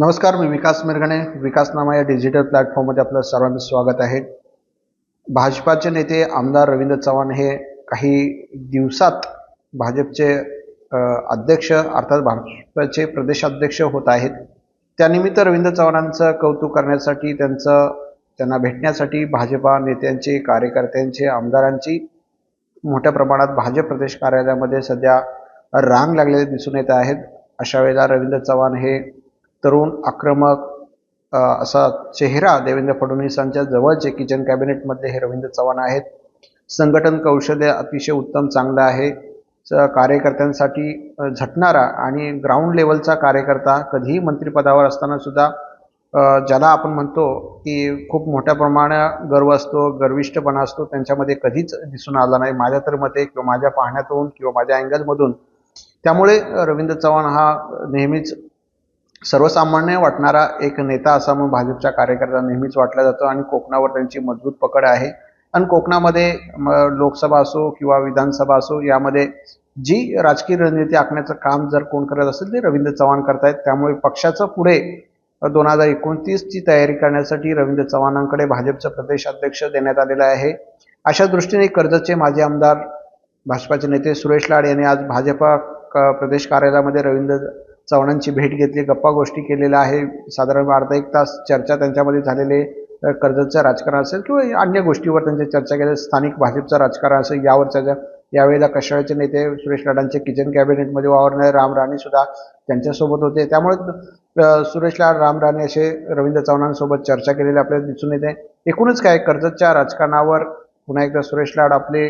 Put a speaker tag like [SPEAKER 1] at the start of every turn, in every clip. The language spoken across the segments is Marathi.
[SPEAKER 1] नमस्कार मी विकास मिरगणे. विकास नामा या डिजिटल प्लॅटफॉर्ममध्ये आपलं सर्वांचं स्वागत आहे. भाजपाचे नेते आमदार रवींद्र चव्हाण हे काही दिवसात भाजपचे अध्यक्ष अर्थात भाजपचे प्रदेशाध्यक्ष होत आहेत. त्यानिमित्त रवींद्र चव्हाणांचं कौतुक करण्यासाठी त्यांचं त्यांना भेटण्यासाठी भाजपा नेत्यांचे कार्यकर्त्यांचे आमदारांची मोठ्या प्रमाणात भाजप प्रदेश कार्यालयामध्ये सध्या रांग लागलेले दिसून येत आहेत. अशा वेळेला रवींद्र चव्हाण हे तरुण आक्रमक असा चेहरा देवेंद्र फडणवीसांच्या जवळचे किचन कॅबिनेटमधले हे रवींद्र चव्हाण आहेत. संघटन कौशल्य अतिशय उत्तम चांगलं आहे. स- कार्यकर्त्यांसाठी झटणारा आणि ग्राउंड लेवलचा कार्यकर्ता कधीही मंत्रिपदावर असताना सुद्धा ज्याला आपण म्हणतो की खूप मोठ्या प्रमाणात गर्व असतो गर्विष्ठपणा असतो त्यांच्यामध्ये कधीच दिसून आला नाही. माझ्या तर मते किंवा माझ्या पाहण्यातून किंवा माझ्या अँगलमधून त्यामुळे रवींद्र चव्हाण हा नेहमीच सर्वसामान्य वाटणारा एक नेता असा मग भाजपच्या कार्यकर्त्यांना नेहमीच वाटला जातो आणि कोकणावर त्यांची मजबूत पकड आहे. आणि कोकणामध्ये लोकसभा असो किंवा विधानसभा असो यामध्ये जी राजकीय रणनीती आखण्याचं काम जर कोण करत असेल ते रवींद्र चव्हाण करतायत. त्यामुळे पक्षाचं पुढे दोन हजार एकोणतीसची तयारी करण्यासाठी रवींद्र चव्हाणांकडे भाजपचं प्रदेश अध्यक्ष देण्यात आलेलं आहे. अशा दृष्टीने कर्जतचे माजी आमदार भाजपाचे नेते सुरेश लाड यांनी आज भाजपा क- प्रदेश कार्यालयामध्ये रवींद्र चव्हाणांची भेट घेतली गप्पा गोष्टी केलेल्या आहे साधारण अर्धा एक तास चर्चा त्यांच्यामध्ये झालेले कर्जतचं राजकारण असेल किंवा अन्य गोष्टीवर त्यांची चर्चा केली स्थानिक भाजपचं राजकारण असेल यावर चर्चा. यावेळेला कशाळचे नेते सुरेश लाडांचे किचन कॅबिनेटमध्ये वावरणारे राम राणेसुद्धा त्यांच्यासोबत होते. त्यामुळे अ, सुरेश लाड राम राणे असे रवींद्र चव्हाणांसोबत चर्चा केलेली आपल्याला दिसून येते. एकूणच काय कर्जतच्या राजकारणावर पुन्हा एकदा सुरेश लाड आपले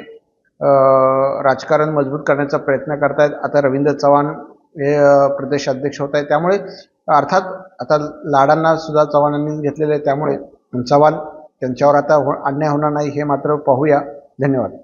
[SPEAKER 1] राजकारण मजबूत करण्याचा प्रयत्न करतायत. आता रवींद्र चव्हाण हे प्रदेश अध्यक्ष होत आहेत. त्यामुळे अर्थात आता लाडांना सुद्धा चव्हाणांनी घेतलेले आहे. त्यामुळे चव्हाण त्यांच्यावर आता हो अन्याय होणार नाही हे मात्र पाहूया. धन्यवाद.